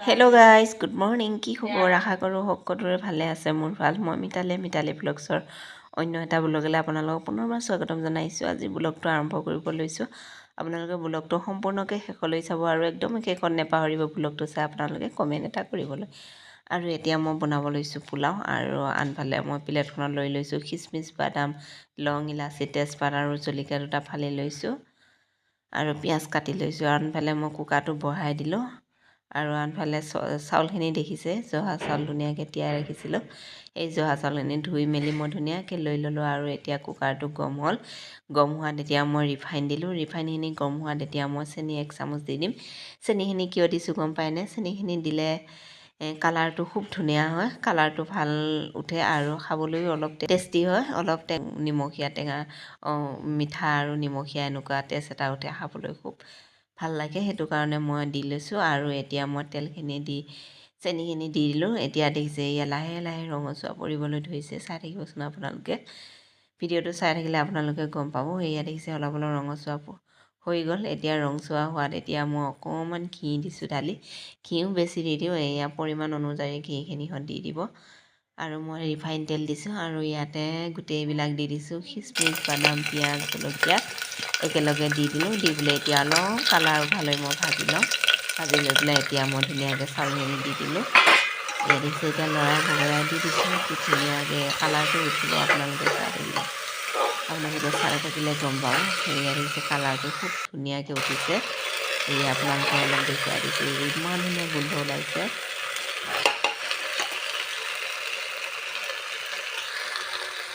Hello guys good morning কি খবৰ? আশা কৰোঁ সকলোৰে ভালে আছে মোৰ ভাল। মই মিতালী মিতালী ব্লগছৰ অন্য এটা ব্লগলৈ আপোনালোকক পুনৰবাৰ স্বাগতম জনাইছোঁ। আজি ব্লগটো আৰম্ভ কৰিব লৈছোঁ। আপোনালোকে ব্লগটো সম্পূৰ্ণকৈ শেষলৈ চাব আৰু একদম শেষত নেপাহৰিব ব্লগটো চাই আপোনালোকে কমেণ্ট এটা কৰিবলৈ। আৰু এতিয়া মই বনাব লৈছোঁ পোলাও আৰু আনফালে মই প্লেটখনত লৈ লৈছোঁ খিচমিচ বাদাম লং ইলাচি তেজপাত আৰু জলকীয়া দুটা ফালি লৈছোঁ। আৰু পিঁয়াজ কাটি লৈছোঁ। আনফালে মই কুকাৰটো বঢ়াই দিলোঁ। আৰু আনফালে চাউলখিনি দেখিছে জহা চাউল ধুনীয়াকৈ তিয়াই ৰাখিছিলোঁ। এই জহা চাউলখিনি ধুই মেলি মই ধুনীয়াকৈ লৈ ল'লোঁ আৰু এতিয়া কুকাৰটো গৰম হ'ল। গৰম হোৱাত এতিয়া মই ৰিফাইন দিলোঁ। ৰিফাইনখিনি গৰম হোৱাত এতিয়া মই চেনি এক চামুচ দি দিম। চেনিখিনি কিয় দিছোঁ গম পায়নে চেনিখিনি দিলে কালাৰটো খুব ধুনীয়া হয়। কালাৰটো ভাল উঠে আৰু খাবলৈও অলপ টেষ্টি হয়। অলপ টে নিমখীয়া টেঙা মিঠা আৰু নিমখীয়া এনেকুৱা টেষ্ট এটা উঠে খাবলৈ খুব। ভাল লাগে সেইটো কাৰণে মই দি লৈছোঁ আৰু এতিয়া মই তেলখিনি দি চেনিখিনি দি দিলোঁ। এতিয়া দেখিছে এয়া লাহে লাহে ৰঙচুৱা পৰিবলৈ ধৰিছে চাই থাকিবচোন আপোনালোকে। ভিডিঅ'টো চাই থাকিলে আপোনালোকে গম পাব। এয়া দেখিছে অলপ অলপ ৰঙচুৱা হৈ গ'ল। এতিয়া ৰংচুৱা হোৱাত এতিয়া মই অকণমান ঘি দিছোঁ ঢালি ঘিউ বেছি দি দিওঁ এয়া পৰিমাণ অনুযায়ী ঘিখিনি দি দিব। আৰু মই ৰিফাইন তেল দিছোঁ আৰু ইয়াতে গোটেইবিলাক দি দিছোঁ। খিচমিচ বাদাম পিঁয়াজ জলকীয়া। একেলগে দি দিলোঁ, দি পেলাই এতিয়া অলপ কালাৰ উঠালৈ মই ভাজি লওঁ। ভাজি লৈ পেলাই এতিয়া মই ধুনীয়াকৈ চাউলখিনি দি দিলোঁ। এয়া দিছোঁ এতিয়া লৰাই দি দিছোঁ, কি ধুনীয়াকৈ কালাৰটো উঠিব আপোনালোকে চাই থাকিলে। আপোনালোকে চাই থাকিলে গম পাব। সেয়া দেখিছে কালাৰটো খুব ধুনীয়াকৈ উঠিছে। এই আপোনালোকে অলপ দেখুৱাই দিছোঁ। ইমান ধুনীয়া গোন্ধ ওলাইছে।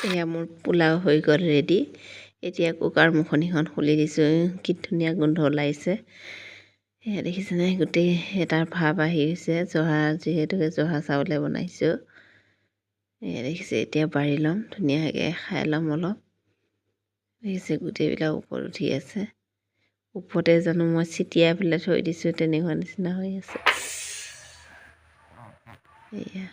এয়া মোৰ পোলাও হৈ গ'ল ৰেডি এতিয়া কুকাৰ মুখনিখন খুলি দিছোঁ কি ধুনীয়া গোন্ধ ওলাইছে সেয়া দেখিছেনে গোটেই এটাৰ ভাৱ আহি গৈছে জহা যিহেতুকে জহা চাউলে বনাইছোঁ এয়া দেখিছে এতিয়া বাঢ়ি ল'ম ধুনীয়াকৈ খাই ল'ম অলপ দেখিছে গোটেইবিলাক ওপৰত উঠি আছে ওপৰতে জানো মই চিটিয়াই পেলাই থৈ দিছোঁ তেনেকুৱা নিচিনা হৈ আছে এয়া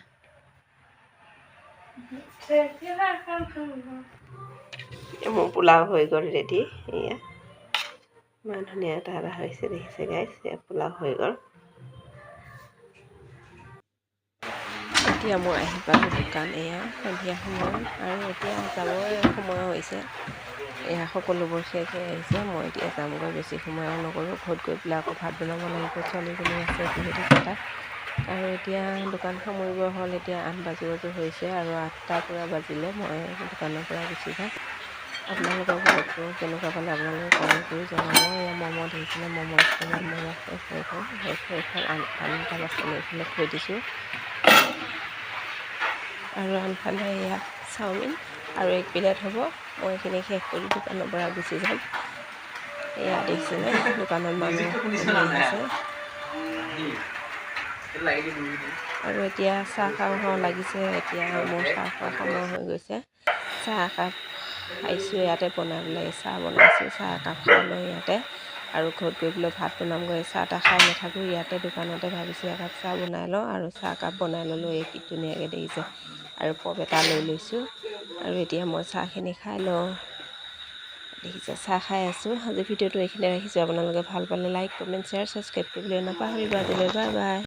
মোৰ পোলাও হৈ গ'ল ৰেডি এয়া। ইমান ধুনীয়া এটা এটা হৈছে দেখিছে গাইছ পোলাও হৈ গ'ল। এতিয়া মই আহি পালোঁ দোকান এয়া সন্ধিয়া সময় আৰু এতিয়া যাবই সময় হৈছে। এয়া সকলোবোৰ শেষ হৈ আহিছে মই এতিয়া যামগৈ বেছি সময় নকৰোঁ ঘৰত গৈ পেলাই আকৌ ভাত বনাব লাগিব ছোৱালীজনী আছে যিহেতু তাত আৰু এতিয়া দোকান সামৰিব হ'ল এতিয়া আঠ বাজি বাজি হৈছে আৰু আঠটাৰ পৰা বাজিলে মই দোকানৰ পৰা গুচি যাম। আপোনালোকৰ ঘৰতো কেনেকুৱা পালে আপোনালোকে কমেণ্ট কৰি জনাব। এয়া ম'ম' দেখিছিলে ম'ম' ষ্টেণ্ডত ম'ম' গ'ল। আন আন এটা বাচন এইফালে থৈ দিছোঁ। আৰু আনফালে এয়া চাওমিন আৰু এক প্লেট হ'ব। মই এইখিনি শেষ কৰি দোকানৰ পৰা গুচি যাম। এয়া দেখিছেনে? দোকানত মানুহ আৰু এতিয়া চাহ খাওঁ লাগিছে। এতিয়া মোৰ চাহ খোৱা সময় হৈ গৈছে। চাহ একাপ খাইছোঁ ইয়াতে বনাই পেলাই চাহ বনাইছোঁ চাহ একাপ খাই লৈ ইয়াতে। আৰু ঘৰত গৈ পেলাই ভাত বনামগৈ চাহ তাহ খাই নাথাকোঁ ইয়াতে দোকানতে ভাবিছোঁ একাপ চাহ বনাই লওঁ আৰু চাহ একাপ বনাই ল'লোঁ এই কি ধুনীয়াকৈ দেখিছে। আৰু পপ এটা লৈ লৈছোঁ আৰু এতিয়া মই চাহখিনি খাই লওঁ। দেখিছে চাহ খাই আছোঁ। আজি ভিডিঅ'টো এইখিনিতে ৰাখিছোঁ। আপোনালোকে ভাল পালে লাইক কমেণ্ট শ্বেয়াৰ ছাবস্ক্ৰাইব কৰিবলৈ নাপাহৰিব আজিলৈ। Bye bye.